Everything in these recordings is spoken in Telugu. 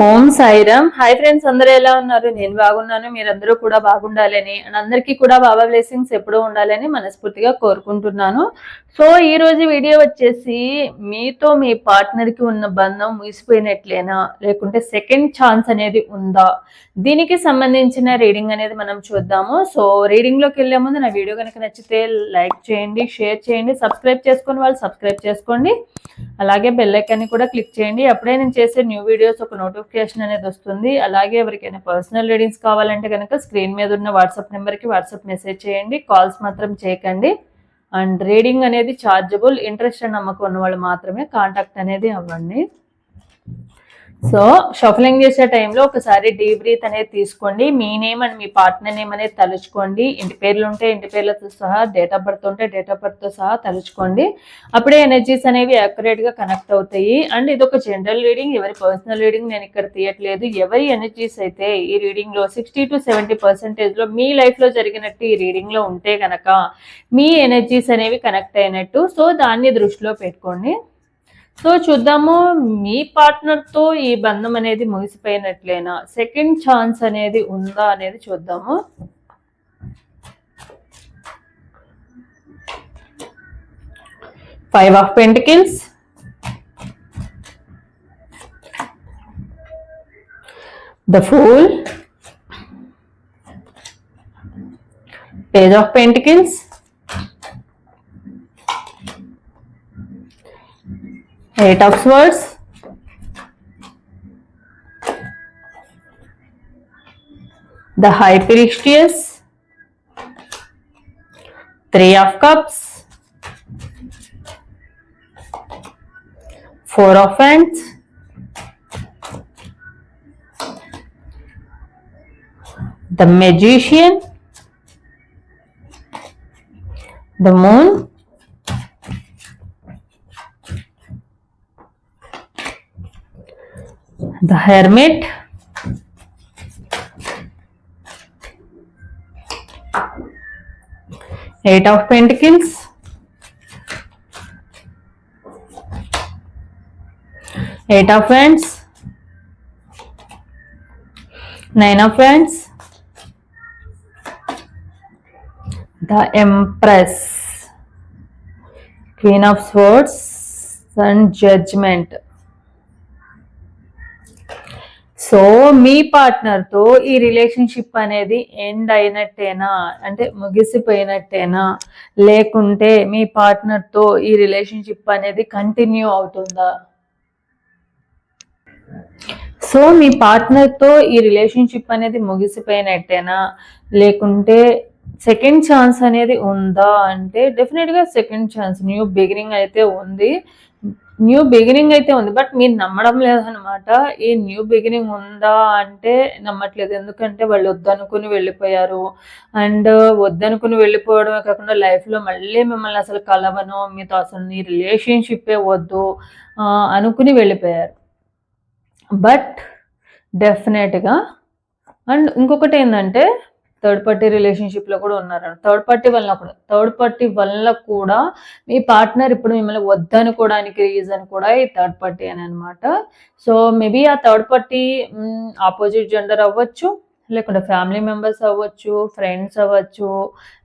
ఓం సాయిరామ్. హాయ్ ఫ్రెండ్స్ అందరూ ఎలా ఉన్నారు? నేను బాగున్నాను మీరందరూ కూడా బాగుండాలని అండ్ అందరికీ కూడా బాబా బ్లెస్సింగ్స్ ఎప్పుడూ ఉండాలని మనస్ఫూర్తిగా కోరుకుంటున్నాను. సో ఈ రోజు వీడియో వచ్చేసి మీతో మీ పార్ట్నర్కి ఉన్న బంధం ముగిసిపోయినట్లేనా? లేకుంటే సెకండ్ ఛాన్స్ అనేది ఉందా? దీనికి సంబంధించిన రీడింగ్ అనేది మనం చూద్దాము. సో రీడింగ్లోకి ముందు నా వీడియో కనుక నచ్చితే లైక్ చేయండి షేర్ చేయండి సబ్స్క్రైబ్ చేసుకొని వాళ్ళు సబ్స్క్రైబ్ చేసుకోండి. అలాగే బెల్లైకాన్ని కూడా క్లిక్ చేయండి. అప్పుడే నేను చేసే న్యూ వీడియోస్ ఒక నోటిఫికేషన్ అనేది వస్తుంది. అలాగే ఎవరికైనా పర్సనల్ రీడింగ్స్ కావాలంటే కనుక స్క్రీన్ మీద ఉన్న వాట్సాప్ నెంబర్కి వాట్సాప్ మెసేజ్ చేయండి. కాల్స్ మాత్రం చేయకండి. అండ్ రీడింగ్ అనేది ఛార్జబుల్ ఇంట్రెస్ట్ నమ్మకం ఉన్న వాళ్ళు మాత్రమే కాంటాక్ట్ అనేది అవ్వండి. సో షఫలింగ్ చేసే టైంలో ఒకసారి డీప్ బ్రీత్ అనేది తీసుకోండి. మీ నేమ్ అండ్ మీ పార్ట్నర్ నేమ్ అనేది తలుచుకోండి. ఇంటి పేర్లు ఉంటే ఇంటి పేర్లతో సహా డేట్ ఆఫ్ బర్త్ ఉంటే డేట్ ఆఫ్ బర్త్తో సహా తలుచుకోండి. అప్పుడే ఎనర్జీస్ అనేవి యాక్యురేట్గా కనెక్ట్ అవుతాయి. అండ్ ఇది ఒక జనరల్ రీడింగ్ ఎవరి పర్సనల్ రీడింగ్ నేను ఇక్కడ తీయట్లేదు. ఎవరి ఎనర్జీస్ అయితే ఈ రీడింగ్లో సిక్స్టీ టు సెవెంటీ పర్సెంటేజ్లో మీ లైఫ్లో జరిగినట్టు ఈ రీడింగ్లో ఉంటే కనుక మీ ఎనర్జీస్ అనేవి కనెక్ట్ అయినట్టు. సో దాన్ని దృష్టిలో పెట్టుకోండి. సో చూద్దాము మీ పార్ట్నర్తో ఈ బంధం అనేది ముగిసిపోయినట్లేనా? సెకండ్ ఛాన్స్ అనేది ఉందా అనేది చూద్దాము. Five of pentacles the fool page of pentacles Eight of Swords. The Priestess. Three of Cups. Four of Wands. The Magician. The Moon. The hermit. Eight of pentacles. Eight of wands. Nine of wands. The empress. Queen of swords. And judgment so మీ పార్ట్నర్తో ఈ రిలేషన్షిప్ అనేది ఎండ్ అయినట్టేనా? అంటే ముగిసిపోయినట్టేనా? లేకుంటే మీ పార్ట్నర్తో ఈ రిలేషన్షిప్ అనేది కంటిన్యూ అవుతుందా? సో మీ పార్ట్నర్తో ఈ రిలేషన్షిప్ అనేది ముగిసిపోయినట్టేనా? లేకుంటే సెకండ్ ఛాన్స్ అనేది ఉందా అంటే డెఫినెట్గా సెకండ్ ఛాన్స్. న్యూ బిగినింగ్ అయితే ఉంది. న్యూ బిగినింగ్ అయితే ఉంది. బట్ మీరు నమ్మడం లేదనమాట ఈ న్యూ బిగినింగ్ ఉందా అంటే నమ్మట్లేదు. ఎందుకంటే వాళ్ళు వద్దనుకుని వెళ్ళిపోయారు. అండ్ వద్దనుకుని వెళ్ళిపోవడమే కాకుండా లైఫ్లో మళ్ళీ మిమ్మల్ని అసలు కలవను మీతో అసలు నీ రిలేషన్షిప్పే వద్దు అనుకుని వెళ్ళిపోయారు. బట్ డెఫినెట్గా అండ్ ఇంకొకటి ఏంటంటే థర్డ్ పార్టీ రిలేషన్షిప్లో కూడా ఉన్నారు. థర్డ్ పార్టీ వల్ల కూడా థర్డ్ పార్టీ వల్ల కూడా మీ పార్ట్నర్ ఇప్పుడు మిమ్మల్ని వద్దనుకోవడానికి రీజన్ కూడా ఈ థర్డ్ పార్టీ అని అనమాట సో మేబీ ఆ థర్డ్ పార్టీ ఆపోజిట్ జెండర్ అవ్వచ్చు లేకుంటే ఫ్యామిలీ మెంబర్స్ అవ్వచ్చు ఫ్రెండ్స్ అవ్వచ్చు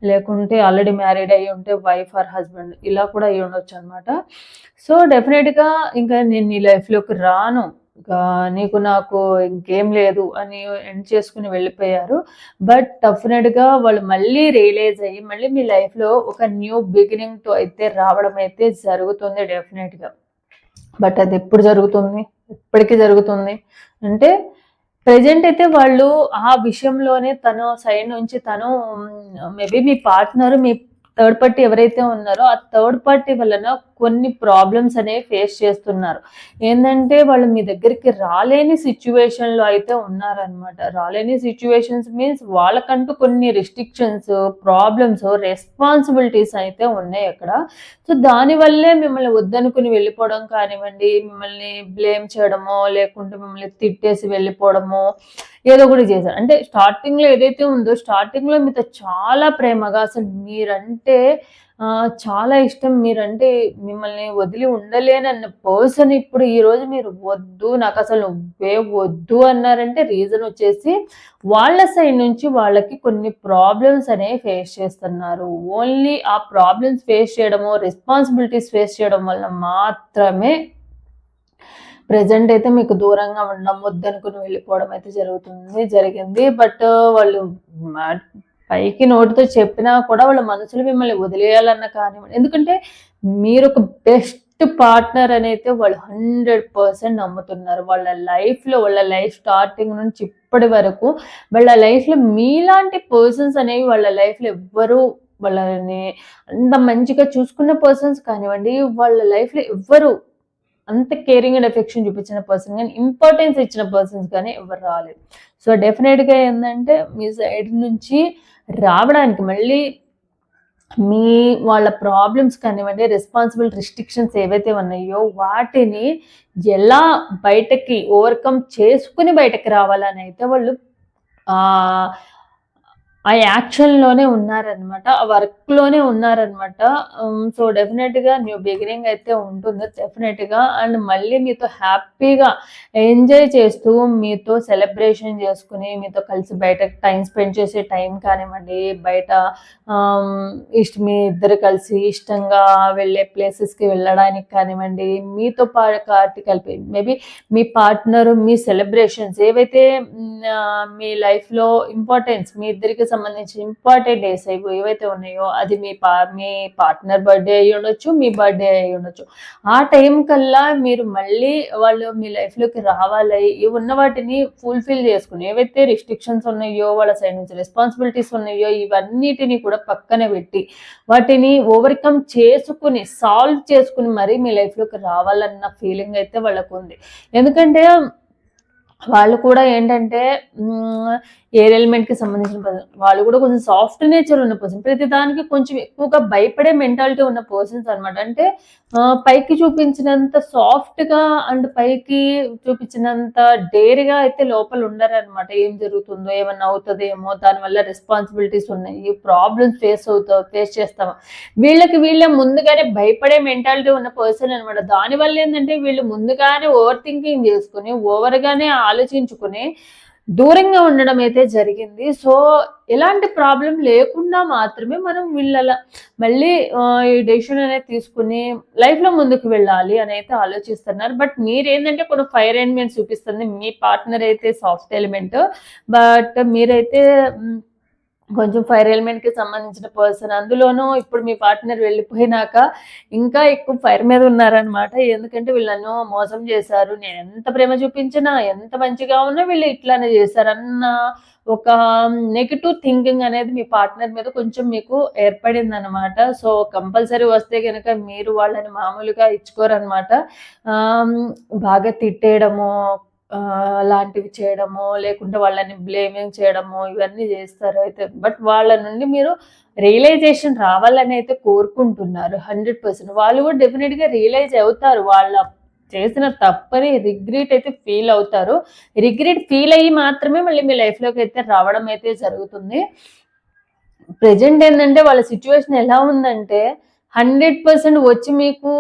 లేకుంటే ఆల్రెడీ మ్యారీడ్ అయ్యి ఉంటే వైఫ్ ఆర్ హస్బెండ్ ఇలా కూడా అయ్యి ఉండొచ్చు అనమాట సో డెఫినెట్గా ఇంకా నేను నీ లైఫ్లోకి రాను. నీకు నాకు ఇంకేం లేదు అని ఎండ్ చేసుకుని వెళ్ళిపోయారు. బట్ డెఫినెట్గా వాళ్ళు మళ్ళీ రియలైజ్ అయ్యి మళ్ళీ మీ లైఫ్లో ఒక న్యూ బిగినింగ్తో అయితే రావడం అయితే జరుగుతుంది డెఫినెట్గా బట్ అది ఎప్పుడు జరుగుతుంది? ఎప్పటికీ జరుగుతుంది? అంటే ప్రజెంట్ అయితే వాళ్ళు ఆ విషయంలోనే తను సైడ్ నుంచి తను మేబీ మీ పార్ట్నర్ మీ థర్డ్ పార్టీ ఎవరైతే ఉన్నారో ఆ థర్డ్ పార్టీ వలన కొన్ని ప్రాబ్లమ్స్ అనేవి ఫేస్ చేస్తున్నారు. ఏంటంటే వాళ్ళు మీ దగ్గరికి రాలేని సిచ్యువేషన్లో అయితే ఉన్నారనమాట రాలేని సిచ్యువేషన్స్ మీన్స్ వాళ్ళకంటూ కొన్ని రిస్ట్రిక్షన్స్ ప్రాబ్లమ్స్ రెస్పాన్సిబిలిటీస్ అయితే ఉన్నాయి అక్కడ. సో దానివల్లే మిమ్మల్ని వద్దనుకుని వెళ్ళిపోవడం కానివ్వండి మిమ్మల్ని బ్లేమ్ చేయడమో లేకుంటే మిమ్మల్ని తిట్టేసి వెళ్ళిపోవడమో ఏదో ఒకటి చేశారు. అంటే స్టార్టింగ్లో ఏదైతే ఉందో స్టార్టింగ్లో మీతో చాలా ప్రేమగా అసలు మీరంటే చాలా ఇష్టం. మీరంటే మిమ్మల్ని వదిలి ఉండలేనన్న పర్సన్ ఇప్పుడు ఈరోజు మీరు వద్దు నాకు అసలు నువ్వే వద్దు అన్నారంటే రీజన్ వచ్చేసి వాళ్ళ సైడ్ నుంచి వాళ్ళకి కొన్ని ప్రాబ్లమ్స్ అనేవి ఫేస్ చేస్తున్నారు. ఓన్లీ ఆ ప్రాబ్లమ్స్ ఫేస్ చేయడము రెస్పాన్సిబిలిటీస్ ఫేస్ చేయడం వల్ల మాత్రమే ప్రజెంట్ అయితే మీకు దూరంగా ఉండడం వద్దనుకుని వెళ్ళిపోవడం అయితే జరుగుతుంది జరిగింది. బట్ uh, వాళ్ళు పైకి నోటితో చెప్పినా కూడా వాళ్ళ మనసులు మిమ్మల్ని వదిలేయాలన్న కానివ్వండి ఎందుకంటే మీరు ఒక బెస్ట్ పార్ట్నర్ అనేది వాళ్ళు హండ్రెడ్ పర్సెంట్ నమ్ముతున్నారు. వాళ్ళ లైఫ్లో వాళ్ళ లైఫ్ స్టార్టింగ్ నుంచి ఇప్పటి వరకు వాళ్ళ లైఫ్లో మీలాంటి పర్సన్స్ అనేవి వాళ్ళ లైఫ్లో ఎవ్వరూ వాళ్ళని అంత మంచిగా చూసుకున్న పర్సన్స్ కానివ్వండి వాళ్ళ లైఫ్లో ఎవ్వరు అంత కేరింగ్ అండ్ ఎఫెక్షన్ చూపించిన పర్సన్ కానీ ఇంపార్టెన్స్ ఇచ్చిన పర్సన్స్ కానీ ఎవరు రాలేదు. సో డెఫినెట్గా ఏంటంటే మీ సైడ్ నుంచి రావడానికి మళ్ళీ మీ వాళ్ళ ప్రాబ్లమ్స్ కానివ్వండి రెస్పాన్సిబుల్ రిస్ట్రిక్షన్స్ ఏవైతే ఉన్నాయో వాటిని ఎలా బయటకి ఓవర్కమ్ చేసుకుని బయటకి రావాలని అయితే వాళ్ళు ఆ యాక్షన్లోనే ఉన్నారనమాట ఆ వర్క్లోనే ఉన్నారనమాట సో డెఫినెట్గా న్యూ బిగినింగ్ అయితే ఉంటుంది డెఫినెట్గా. అండ్ మళ్ళీ మీతో హ్యాపీగా ఎంజాయ్ చేస్తూ మీతో సెలబ్రేషన్ చేసుకుని మీతో కలిసి బయట టైం స్పెండ్ చేసే టైం కానివ్వండి బయట ఇష్ట మీ ఇద్దరు కలిసి ఇష్టంగా వెళ్ళే ప్లేసెస్కి వెళ్ళడానికి కానివ్వండి మీతో పాటు కలిపి మేబీ మీ పార్ట్నర్ మీ సెలబ్రేషన్స్ ఏవైతే మీ లైఫ్లో ఇంపార్టెన్స్ మీ ఇద్దరికి సంబంధించిన ఇంపార్టెంట్ డేస్ ఏవైతే ఉన్నాయో అది మీ పా మీ పార్ట్నర్ బర్త్డే అయ్యి ఉండొచ్చు మీ బర్త్డే అయ్యి ఉండొచ్చు. ఆ టైం కల్లా మీరు మళ్ళీ వాళ్ళు మీ లైఫ్లోకి రావాలి ఉన్న వాటిని ఫుల్ఫిల్ చేసుకుని ఏవైతే రిస్ట్రిక్షన్స్ ఉన్నాయో వాళ్ళ సైడ్ నుంచి రెస్పాన్సిబిలిటీస్ ఉన్నాయో ఇవన్నిటిని కూడా పక్కన పెట్టి వాటిని ఓవర్కమ్ చేసుకుని సాల్వ్ చేసుకుని మరీ మీ లైఫ్లోకి రావాలన్న ఫీలింగ్ అయితే వాళ్ళకు ఉంది ఎందుకంటే వాళ్ళు కూడా ఏంటంటే ఎయిర్ ఎలిమెంట్కి సంబంధించిన పర్సన్ వాళ్ళు కూడా కొంచెం సాఫ్ట్ నేచర్ ఉన్న పర్సన్ ప్రతి దానికి కొంచెం ఎక్కువగా భయపడే మెంటాలిటీ ఉన్న పర్సన్స్ అనమాట అంటే పైకి చూపించినంత సాఫ్ట్గా అండ్ పైకి చూపించినంత డేర్గా అయితే లోపల ఉండరనమాట ఏం జరుగుతుందో ఏమన్నా అవుతుందేమో దానివల్ల రెస్పాన్సిబిలిటీస్ ఉన్నాయి ప్రాబ్లమ్స్ ఫేస్ అవుతా ఫేస్ చేస్తామా? వీళ్ళకి వీళ్ళ ముందుగానే భయపడే మెంటాలిటీ ఉన్న పర్సన్ అనమాట దానివల్ల ఏంటంటే వీళ్ళు ముందుగానే ఓవర్ థింకింగ్ చేసుకుని ఓవర్గానే ఆలోచించుకుని దూరంగా ఉండడం అయితే జరిగింది. సో ఎలాంటి ప్రాబ్లం లేకుండా మాత్రమే మనం వీళ్ళ మళ్ళీ ఈ డెసిషన్ అనేది తీసుకుని లైఫ్లో ముందుకు వెళ్ళాలి అని అయితే ఆలోచిస్తున్నారు. బట్ మీరేంటంటే కొన్ని ఫైర్ ఎలిమెంట్స్ చూపిస్తుంది. మీ పార్ట్నర్ అయితే సాఫ్ట్ ఎలిమెంట్ బట్ మీరైతే కొంచెం ఫైర్ ఎలిమెంట్కి సంబంధించిన పర్సన్. అందులోనూ ఇప్పుడు మీ పార్ట్నర్ వెళ్ళిపోయినాక ఇంకా ఎక్కువ ఫైర్ మీద ఉన్నారనమాట ఎందుకంటే వీళ్ళను మోసం చేశారు. నేను ఎంత ప్రేమ చూపించినా ఎంత మంచిగా ఉన్నా వీళ్ళు ఇట్లానే చేశారు అన్న ఒక నెగిటివ్ థింకింగ్ అనేది మీ పార్ట్నర్ మీద కొంచెం మీకు ఏర్పడింది అనమాట సో కంపల్సరీ వస్తే కనుక మీరు వాళ్ళని మామూలుగా ఇచ్చుకోరనమాట బాగా తిట్టేయడము అలాంటివి చేయడము లేకుంటే వాళ్ళని బ్లేమింగ్ చేయడము ఇవన్నీ చేస్తారు అయితే. బట్ వాళ్ళ నుండి మీరు రియలైజేషన్ రావాలని అయితే కోరుకుంటున్నారు హండ్రెడ్ పర్సెంట్ వాళ్ళు కూడా డెఫినెట్గా రియలైజ్ అవుతారు వాళ్ళ చేసిన తప్పని రిగ్రెట్ అయితే ఫీల్ అవుతారు. రిగ్రెట్ ఫీల్ అయ్యి మాత్రమే మళ్ళీ మీ లైఫ్లోకి అయితే రావడం అయితే జరుగుతుంది. ప్రజెంట్ ఏంటంటే వాళ్ళ సిచ్యువేషన్ ఎలా ఉందంటే హండ్రెడ్ పర్సెంట్ వచ్చి మీకు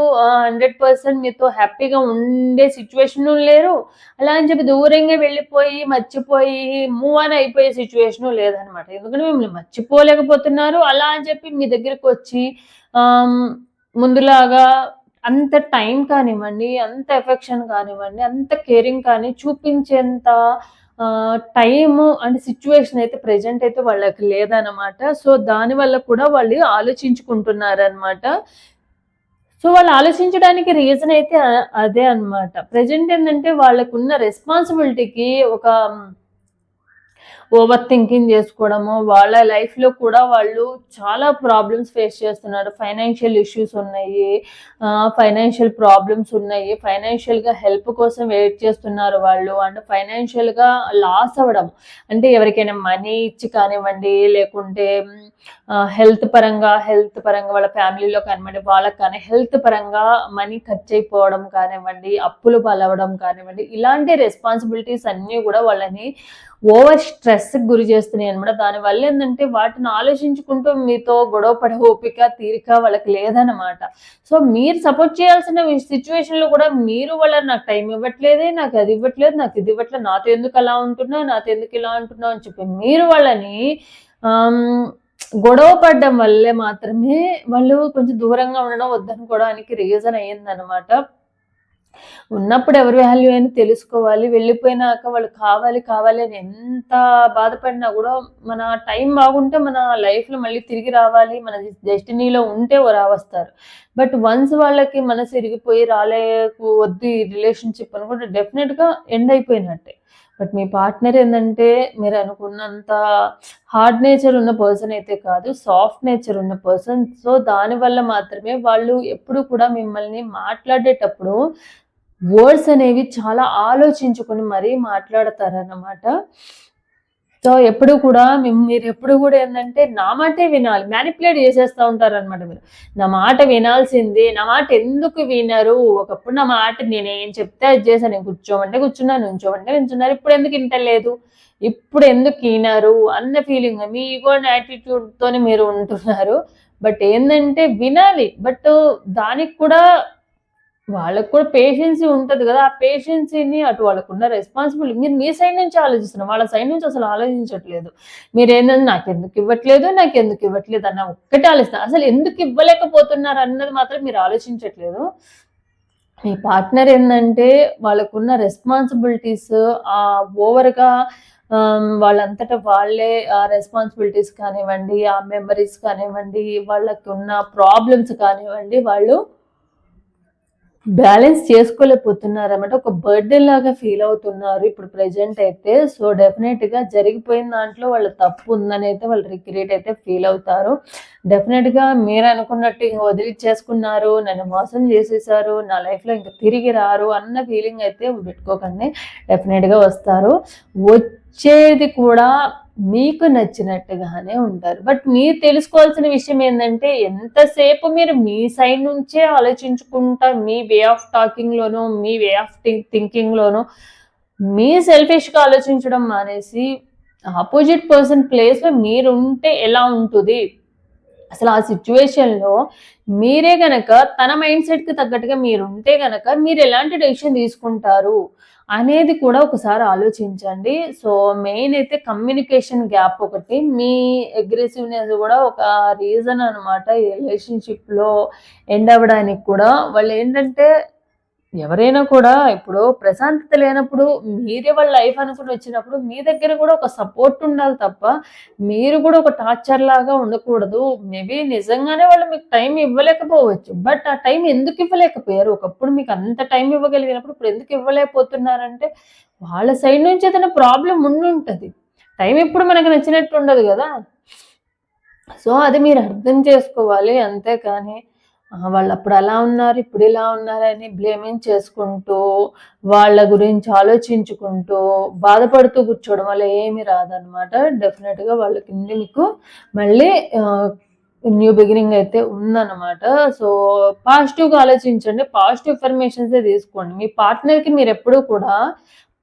హండ్రెడ్ పర్సెంట్ మీతో హ్యాపీగా ఉండే సిచ్యువేషన్ లేరు. అలా అని చెప్పి దూరంగా వెళ్ళిపోయి మర్చిపోయి మూవ్ ఆన్ అయిపోయే సిచ్యువేషన్ లేదనమాట ఎందుకంటే మిమ్మల్ని మర్చిపోలేకపోతున్నారు. అలా అని చెప్పి మీ దగ్గరికి వచ్చి ముందులాగా అంత టైం కానివ్వండి అంత ఎఫెక్షన్ కానివ్వండి అంత కేరింగ్ కానీ చూపించేంత టైము అండ్ సిచ్యువేషన్ అయితే ప్రజెంట్ అయితే వాళ్ళకి లేదనమాట సో దానివల్ల కూడా వాళ్ళు ఆలోచించుకుంటున్నారనమాట సో వాళ్ళు ఆలోచించడానికి రీజన్ అయితే అదే అనమాట ప్రజెంట్ ఏంటంటే వాళ్ళకున్న రెస్పాన్సిబిలిటీకి ఒక ఓవర్ థింకింగ్ చేసుకోవడము వాళ్ళ లైఫ్లో కూడా వాళ్ళు చాలా ప్రాబ్లమ్స్ ఫేస్ చేస్తున్నారు. ఫైనాన్షియల్ ఇష్యూస్ ఉన్నాయి ఫైనాన్షియల్ ప్రాబ్లమ్స్ ఉన్నాయి. ఫైనాన్షియల్గా హెల్ప్ కోసం వెయిట్ చేస్తున్నారు వాళ్ళు. అండ్ ఫైనాన్షియల్గా లాస్ అవ్వడం. అంటే ఎవరికైనా మనీ ఇచ్చి కానివ్వండి లేకుంటే హెల్త్ పరంగా హెల్త్ పరంగా వాళ్ళ ఫ్యామిలీలో కానివ్వండి వాళ్ళకి కానీ హెల్త్ పరంగా మనీ ఖర్చు అయిపోవడం కానివ్వండి అప్పులు పాలవడం కానివ్వండి ఇలాంటి రెస్పాన్సిబిలిటీస్ అన్నీ కూడా వాళ్ళని ఓవర్ స్ట్రెస్ గురి చేస్తున్నాయి అనమాట దానివల్ల ఏంటంటే వాటిని ఆలోచించుకుంటూ మీతో గొడవ పడే ఓపిక తీరిక వాళ్ళకి లేదనమాట సో మీరు సపోర్ట్ చేయాల్సిన సిచ్యువేషన్లో కూడా మీరు వాళ్ళ నాకు టైం ఇవ్వట్లేదే నాకు అది ఇవ్వట్లేదు నాకు ఇది ఇవ్వట్లేదు నాతో ఎందుకు అలా ఉంటున్నా నాతో ఎందుకు ఇలా ఉంటున్నావు అని చెప్పి మీరు వాళ్ళని గొడవ పడడం వల్లే మాత్రమే వాళ్ళు కొంచెం దూరంగా ఉండడం వద్దనుకోవడానికి రీజన్ అయ్యిందనమాట ఉన్నప్పుడు ఎవరి వాల్యూ అని తెలుసుకోవాలి వెళ్ళిపోయినాక వాళ్ళు కావాలి కావాలి అని ఎంత బాధపడినా కూడా మన టైం బాగుంటే మన లైఫ్లో మళ్ళీ తిరిగి రావాలి మన డెస్టినీలో ఉంటే రావస్తారు. వస్తారు బట్ వన్స్ వాళ్ళకి మనసు ఇరిగిపోయి రాలేకు వద్దు ఈ రిలేషన్షిప్ అనుకుంటే డెఫినెట్గా ఎండ్ అయిపోయినట్టే. బట్ మీ పార్ట్నర్ ఏంటంటే మీరు అనుకున్నంత హార్డ్ నేచర్ ఉన్న పర్సన్ అయితే కాదు సాఫ్ట్ నేచర్ ఉన్న పర్సన్ సో దానివల్ల మాత్రమే వాళ్ళు ఎప్పుడు కూడా మిమ్మల్ని మాట్లాడేటప్పుడు వర్డ్స్ అనేవి చాలా ఆలోచించుకొని మరీ మాట్లాడతారన్నమాట. సో ఎప్పుడు కూడా మీరు ఎప్పుడు కూడా ఏంటంటే నా మాటే వినాలి మ్యానిపులేట్ చేసేస్తూ ఉంటారనమాట మీరు. నా మాట వినాల్సింది నా మాట ఎందుకు వినరు? ఒకప్పుడు నా మాట నేను ఏం చెప్తే అది చేశాను నేను కూర్చోమంటే కూర్చున్నాను నుంచోమంటే నించున్నారు ఇప్పుడు ఎందుకు వింటలేదు ఇప్పుడు ఎందుకు వినరు? అన్న ఫీలింగ్ మీ ఈగో యాటిట్యూడ్తోనే మీరు ఉంటున్నారు. బట్ ఏంటంటే వినాలి. బట్ దానికి కూడా వాళ్ళకు కూడా పేషెన్సీ ఉంటుంది కదా. ఆ పేషెన్సీని అటు వాళ్ళకున్న రెస్పాన్సిబిలిటీ మీరు మీ సైడ్ నుంచి ఆలోచిస్తున్నారు వాళ్ళ సైడ్ నుంచి అసలు ఆలోచించట్లేదు. మీరు ఏంటంటే నాకు ఎందుకు ఇవ్వట్లేదు నాకు ఎందుకు ఇవ్వట్లేదు అన్న ఒక్కటే ఆలోచిస్తారు అసలు ఎందుకు ఇవ్వలేకపోతున్నారు అన్నది మాత్రం మీరు ఆలోచించట్లేదు. మీ పార్ట్నర్ ఏంటంటే వాళ్ళకున్న రెస్పాన్సిబిలిటీస్ ఆ ఓవర్గా వాళ్ళంతటా వాళ్ళే ఆ రెస్పాన్సిబిలిటీస్ కానివ్వండి ఆ మెమరీస్ కానివ్వండి వాళ్ళకి ఉన్న ప్రాబ్లమ్స్ కానివ్వండి వాళ్ళు బ్యాలెన్స్ చేసుకోలేకపోతున్నారన్నమాట. ఒక బర్త్డే లాగా ఫీల్ అవుతున్నారు ఇప్పుడు ప్రెజెంట్ అయితే. సో డెఫినెట్గా జరిగిపోయిన దాంట్లో వాళ్ళ తప్పు ఉందని అయితే వాళ్ళు రిగ్రెట్ అయితే ఫీల్ అవుతారు. డెఫినెట్గా మీరు అనుకున్నట్టు ఇంక వదిలిచ్చేసుకున్నారు నన్ను మోసం చేసేసారు నా లైఫ్లో ఇంకా తిరిగి రారు అన్న ఫీలింగ్ అయితే పెట్టుకోకండి. డెఫినెట్గా వస్తారు. వచ్చి వచ్చేది కూడా మీకు నచ్చినట్టుగానే ఉంటారు. బట్ మీరు తెలుసుకోవాల్సిన విషయం ఏంటంటే ఎంతసేపు మీరు మీ సైడ్ నుంచే ఆలోచించుకుంటా మీ way of టాకింగ్లోనూ me way of థింకింగ్లోనూ మీ సెల్ఫిష్గా ఆలోచించడం మానేసి ఆపోజిట్ పర్సన్ ప్లేస్లో మీరుంటే మీరు ఉంటే ఎలా ఉంటుంది? అసలు ఆ సిచ్యువేషన్లో మీరే గనక తన మైండ్ సెట్కి తగ్గట్టుగా మీరు ఉంటే గనక మీరు ఎలాంటి డెసిషన్ తీసుకుంటారు అనేది కూడా ఒకసారి ఆలోచించండి. సో మెయిన్ అయితే కమ్యూనికేషన్ గ్యాప్ ఒకటి. మీ అగ్రెసివ్నెస్ కూడా ఒక రీజన్ అనమాట ఈ రిలేషన్షిప్లో ఎండ్ అవ్వడానికి కూడా. వాళ్ళు ఏంటంటే ఎవరైనా కూడా ఇప్పుడు ప్రశాంతత లేనప్పుడు మీరే వాళ్ళ లైఫ్ అనుకుని వచ్చినప్పుడు మీ దగ్గర కూడా ఒక సపోర్ట్ ఉండాలి తప్ప మీరు కూడా ఒక టార్చర్ లాగా ఉండకూడదు. మేబీ నిజంగానే వాళ్ళు మీకు టైం ఇవ్వలేకపోవచ్చు. బట్ ఆ టైం ఎందుకు ఇవ్వలేకపోయారు? ఒకప్పుడు మీకు అంత టైం ఇవ్వగలిగినప్పుడు ఇప్పుడు ఎందుకు ఇవ్వలేకపోతున్నారంటే వాళ్ళ సైడ్ నుంచి ఏదైనా ప్రాబ్లం ఉండి ఉంటుంది టైం ఇప్పుడు మనకు నచ్చినట్టు ఉండదు కదా. సో అది మీరు అర్థం చేసుకోవాలి అంతేకాని వాళ్ళు అప్పుడు అలా ఉన్నారు ఇప్పుడు ఇలా ఉన్నారని బ్లేమింగ్ చేసుకుంటూ వాళ్ళ గురించి ఆలోచించుకుంటూ బాధపడుతూ కూర్చోవడం వల్ల ఏమీ రాదనమాట డెఫినెట్గా వాళ్ళకి మీకు మళ్ళీ న్యూ బిగినింగ్ అయితే ఉందన్నమాట. సో పాజిటివ్గా ఆలోచించండి పాజిటివ్ ఇన్ఫర్మేషన్స్ తీసుకోండి. మీ పార్ట్నర్కి మీరు ఎప్పుడూ కూడా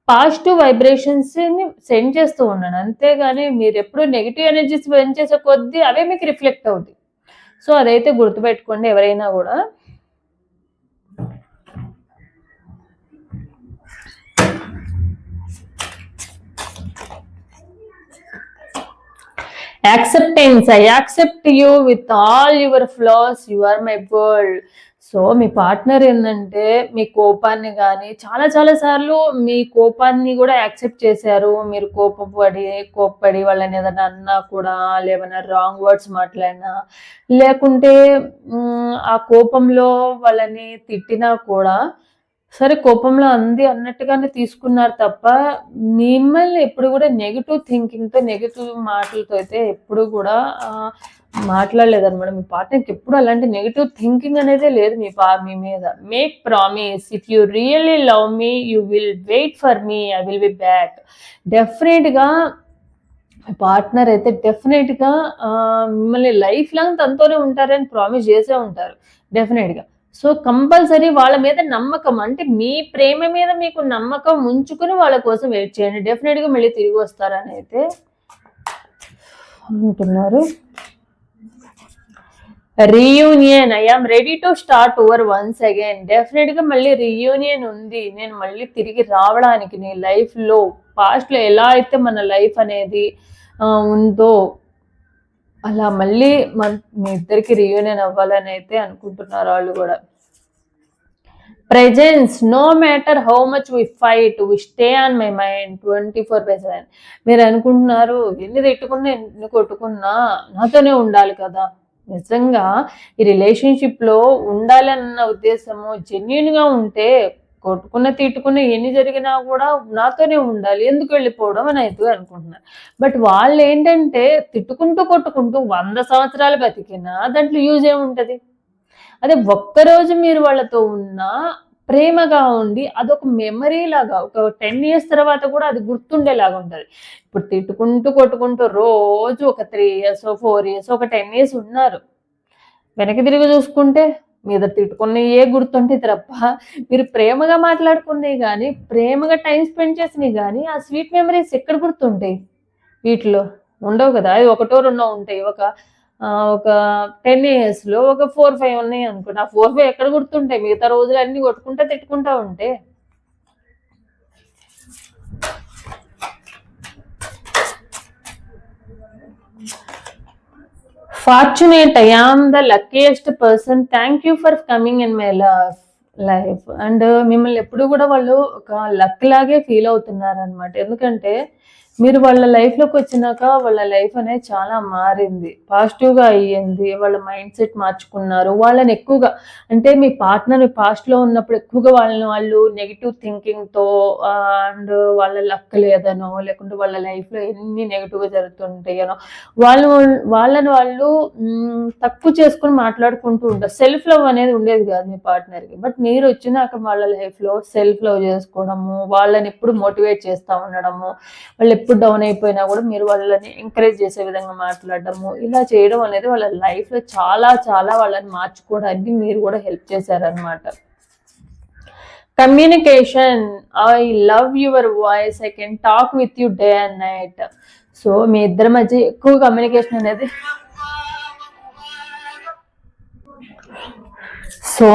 పాజిటివ్ వైబ్రేషన్స్ని సెండ్ చేస్తూ ఉండండి. అంతేగాని మీరు ఎప్పుడు నెగిటివ్ ఎనర్జీస్ సెండ్ చేసే కొద్దీ అవే మీకు రిఫ్లెక్ట్ అవుతాయి. సో అదైతే గుర్తుపెట్టుకోండి ఎవరైనా కూడా. Acceptance I accept you with all your flaws you are my world so me partner ఏంటంటే మీ కోపాన్ని కానీ చాలా చాలా సార్లు మీ కోపాన్ని కూడా యాక్సెప్ట్ చేశారు. మీరు కోపపడి కోప్పడి వాళ్ళని ఏదైనా అన్నా కూడా లేవన్నా రాంగ్ వర్డ్స్ మాట్లాడినా లేకుంటే ఆ కోపంలో వాళ్ళని తిట్టినా కూడా సరే కోపంలో అంది అన్నట్టుగానే తీసుకున్నారు తప్ప మిమ్మల్ని ఎప్పుడు కూడా నెగిటివ్ థింకింగ్తో నెగిటివ్ మాటలతో అయితే ఎప్పుడు కూడా ఆ, మాట్లాడలేదు అనమాట మీ పార్ట్నర్కి ఎప్పుడు అలాంటి నెగిటివ్ థింకింగ్ అనేది లేదు మీ పా మీ మీద. Make promise if you really love me you will wait for me I will be back డెఫినెట్గా మీ పార్ట్నర్ అయితే డెఫినెట్గా మిమ్మల్ని లైఫ్ లాంగ్ తనతోనే ఉంటారని ప్రామిస్ చేసే ఉంటారు. డెఫినెట్గా సో కంపల్సరీ వాళ్ళ మీద నమ్మకం. అంటే మీ ప్రేమ మీద మీకు నమ్మకం ఉంచుకుని వాళ్ళ కోసం వెయిట్ చేయండి. డెఫినెట్గా మళ్ళీ తిరిగి వస్తారని అయితే అనుకుంటున్నారు reunion I am ready to start over once again డెఫినెట్గా మళ్ళీ రీయూనియన్ ఉంది. నేను మళ్ళీ తిరిగి రావడానికి నీ లైఫ్లో పాస్ట్లో ఎలా అయితే మన లైఫ్ అనేది ఉందో అలా మళ్ళీ మన మీ ఇద్దరికి రీయూనియన్ అవ్వాలని అయితే అనుకుంటున్నారు వాళ్ళు కూడా. Presence no matter how much we fight we stay on my mind twenty four by seven మీరు అనుకుంటున్నారు ఎన్ని తిట్టుకున్నా ఎన్ని కొట్టుకున్నా నాతోనే ఉండాలి కదా. నిజంగా ఈ రిలేషన్షిప్లో ఉండాలన్న ఉద్దేశము జెన్యున్గా ఉంటే కొట్టుకున్న తిట్టుకున్న ఎన్ని జరిగినా కూడా నాతోనే ఉండాలి ఎందుకు వెళ్ళిపోవడం అని అయితే అనుకుంటున్నారు బట్ వాళ్ళు ఏంటంటే తిట్టుకుంటూ కొట్టుకుంటూ వంద సంవత్సరాలు బతికినా దాంట్లో యూజ్ ఏముంటుంది? అదే ఒక్కరోజు మీరు వాళ్ళతో ఉన్నా ప్రేమగా ఉండి అదొక మెమరీ లాగా ఒక టెన్ ఇయర్స్ తర్వాత కూడా అది గుర్తుండేలాగా ఉంటుంది. ఇప్పుడు తిట్టుకుంటూ కొట్టుకుంటూ రోజు ఒక త్రీ ఇయర్స్ ఫోర్ ఇయర్స్ ఒక టెన్ ఇయర్స్ ఉన్నారు. వెనక్కి తిరిగి చూసుకుంటే మీద తిట్టుకున్నయే గుర్తుంటే తప్ప మీరు ప్రేమగా మాట్లాడుకున్నవి కానీ ప్రేమగా టైం స్పెండ్ చేసినవి కానీ ఆ స్వీట్ మెమరీస్ ఎక్కడ గుర్తుంటాయి? వీటిలో ఉండవు కదా? అది ఒకటో రెండో ఉంటాయి. ఒక ఒక టెన్ ఇయర్స్లో ఒక ఫోర్ ఫైవ్ ఉన్నాయి అనుకోండి. ఆ ఫోర్ ఫైవ్ ఎక్కడ గుర్తుంటాయి? మిగతా రోజులు అన్నీ కొట్టుకుంటా తిట్టుకుంటా ఉంటే. Fortunate I am the luckiest person thank you for coming in my love life and మిమ్మల్ని ఎప్పుడు కూడా వాళ్ళు ఒక లక్ లాగే ఫీల్ అవుతున్నారు అనమాట ఎందుకంటే మీరు వాళ్ళ లైఫ్లోకి వచ్చినాక వాళ్ళ లైఫ్ అనేది చాలా మారింది. పాజిటివ్గా అయ్యింది. వాళ్ళ మైండ్ సెట్ మార్చుకున్నారు. వాళ్ళని ఎక్కువగా అంటే మీ పార్ట్నర్ పాస్ట్లో ఉన్నప్పుడు ఎక్కువగా వాళ్ళని వాళ్ళు నెగిటివ్ థింకింగ్తో అండ్ వాళ్ళ లక్ లేదనో లేకుంటే వాళ్ళ లైఫ్లో ఎన్ని నెగిటివ్గా జరుగుతుంటాయనో వాళ్ళు వాళ్ళని వాళ్ళు తక్కువ చేసుకుని మాట్లాడుకుంటూ ఉంటారు. సెల్ఫ్ లవ్ అనేది ఉండేది కాదు మీ పార్ట్నర్కి బట్ మీరు వచ్చినాక వాళ్ళ లైఫ్లో సెల్ఫ్ లవ్ చేసుకోవడము వాళ్ళని ఎప్పుడు మోటివేట్ చేస్తూ ఉండడము వాళ్ళు ఎప్పుడు డౌన్ అయిపోయినా కూడా మీరు వాళ్ళని ఎంకరేజ్ చేసే విధంగా మాట్లాడడము ఇలా చేయడం అనేది వాళ్ళ లైఫ్లో చాలా చాలా వాళ్ళని మార్చుకోవడానికి మీరు కూడా హెల్ప్ చేశారనమాట communication I love your voice I can talk with you day and night so మీ ఇద్దరి మధ్య ఎక్కువ కమ్యూనికేషన్ అనేది సో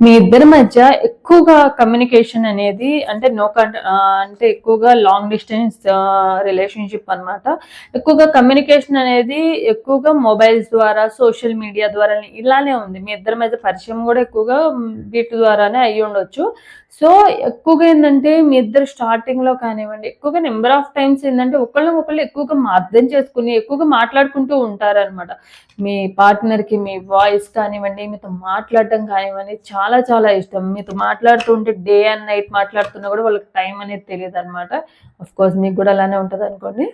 మీ ఇద్దరి మధ్య ఎక్కువగా కమ్యూనికేషన్ అనేది అంటే నో అంటే ఎక్కువగా లాంగ్ డిస్టెన్స్ రిలేషన్షిప్ అన్నమాట. ఎక్కువగా కమ్యూనికేషన్ అనేది ఎక్కువగా మొబైల్స్ ద్వారా సోషల్ మీడియా ద్వారా ఇలానే ఉంది. మీ ఇద్దరి మధ్య పరిచయం కూడా ఎక్కువగా వీటి ద్వారానే అయ్యి ఉండొచ్చు. సో ఎక్కువగా ఏంటంటే మీ ఇద్దరు స్టార్టింగ్లో కానివ్వండి ఎక్కువగా నెంబర్ ఆఫ్ టైమ్స్ ఏంటంటే ఒకళ్ళని ఒకళ్ళు ఎక్కువగా అర్థం చేసుకుని ఎక్కువగా మాట్లాడుకుంటూ ఉంటారనమాట మీ పార్ట్నర్కి కి మీ వాయిస్ కానివ్వండి మీతో మాట్లాడటం కానివ్వండి చాలా చాలా చాలా ఇష్టం. మీతో మాట్లాడుతుంటే డే అండ్ నైట్ మాట్లాడుతున్నా కూడా వాళ్ళకి టైం అనేది తెలియదు అనమాట కోర్స్ మీకు కూడా అలానే ఉంటుంది అనుకోండి.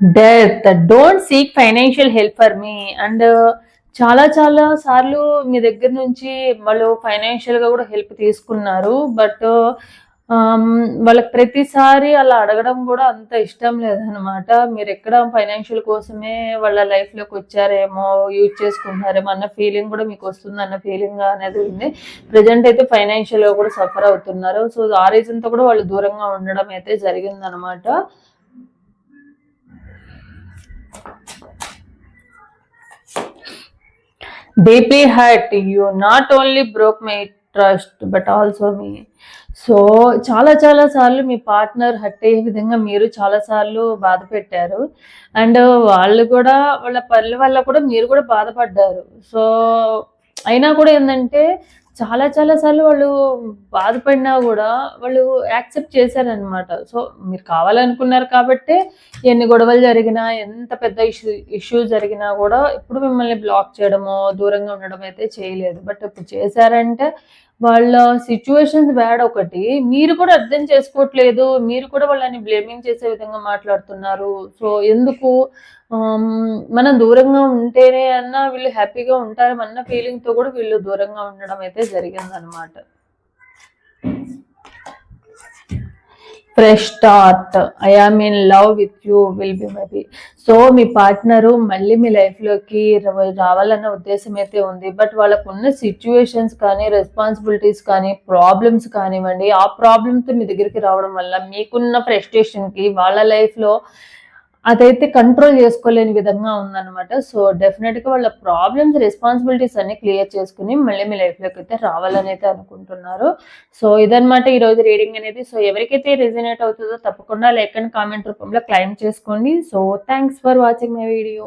Death don't seek financial help for me and చాలా చాలా సార్లు మీ దగ్గర నుంచి వాళ్ళు ఫైనాన్షియల్గా కూడా హెల్ప్ తీసుకున్నారు. బట్ వాళ్ళకి ప్రతిసారి అలా అడగడం కూడా అంత ఇష్టం లేదనమాట మీరు ఎక్కడ ఫైనాన్షియల్ కోసమే వాళ్ళ లైఫ్లోకి వచ్చారేమో యూజ్ చేసుకుంటున్నారేమో అన్న ఫీలింగ్ కూడా మీకు వస్తుంది అన్న ఫీలింగ్ అనేది ఉంది. ప్రజెంట్ అయితే ఫైనాన్షియల్గా కూడా సఫర్ అవుతున్నారు. సో ఆ రీజన్తో కూడా వాళ్ళు దూరంగా ఉండడం అయితే జరిగిందనమాట deeply hurt you not only broke my trust but also me so చాలా చాలా సార్లు మీ పార్ట్నర్ హర్ట్ అయ్యే విధంగా మీరు చాలా సార్లు బాధ పెట్టారు. అండ్ వాళ్ళు కూడా వాళ్ళ పనుల వల్ల కూడా మీరు కూడా బాధపడ్డారు. సో అయినా కూడా ఏంటంటే చాలా చాలా సార్లు వాళ్ళు బాధపడినా కూడా వాళ్ళు యాక్సెప్ట్ చేశారనమాట సో మీరు కావాలనుకున్నారు కాబట్టి ఎన్ని గొడవలు జరిగినా ఎంత పెద్ద ఇష్యూ ఇష్యూ జరిగినా కూడా ఇప్పుడు మిమ్మల్ని బ్లాక్ చేయడమో దూరంగా ఉండడం అయితే చేయలేదు. బట్ ఇప్పుడు చేశారంటే వాళ్ళ సిచ్యువేషన్స్ బ్యాడ్ ఒకటి. మీరు కూడా అర్థం చేసుకోవట్లేదు. మీరు కూడా వాళ్ళని బ్లేమింగ్ చేసే విధంగా మాట్లాడుతున్నారు. సో ఎందుకు um, మనం దూరంగా ఉంటేనే అన్నా వీళ్ళు హ్యాపీగా ఉంటారు ఫీలింగ్తో ఫీలింగ్తో కూడా వీళ్ళు దూరంగా ఉండడం అయితే జరిగిందనమాట fresh start I am in love with you will be my so me partner మళ్ళీ మీ లైఫ్లోకి రావాలన్న ఉద్దేశం అయితే ఉంది. బట్ వాళ్ళకు ఉన్న సిచ్యువేషన్స్ కానీ రెస్పాన్సిబిలిటీస్ కానీ ప్రాబ్లమ్స్ కానివ్వండి ఆ ప్రాబ్లమ్తో మీ దగ్గరికి రావడం వల్ల మీకున్న ఫ్రస్ట్రేషన్కి వాళ్ళ లైఫ్లో అదైతే కంట్రోల్ చేసుకోలేని విధంగా ఉందన్నమాట. సో డెఫినెట్గా వాళ్ళ ప్రాబ్లమ్స్ రెస్పాన్సిబిలిటీస్ అన్ని క్లియర్ చేసుకుని మళ్ళీ మీ లైఫ్లోకి అయితే రావాలని అయితే అనుకుంటున్నారు. సో ఇదన్నమాట ఈరోజు రీడింగ్ అనేది. సో ఎవరికైతే రెజినేట్ అవుతుందో తప్పకుండా లైక్ అండ్ కామెంట్ రూపంలో క్లైమ్ చేసుకోండి. So thanks for watching my video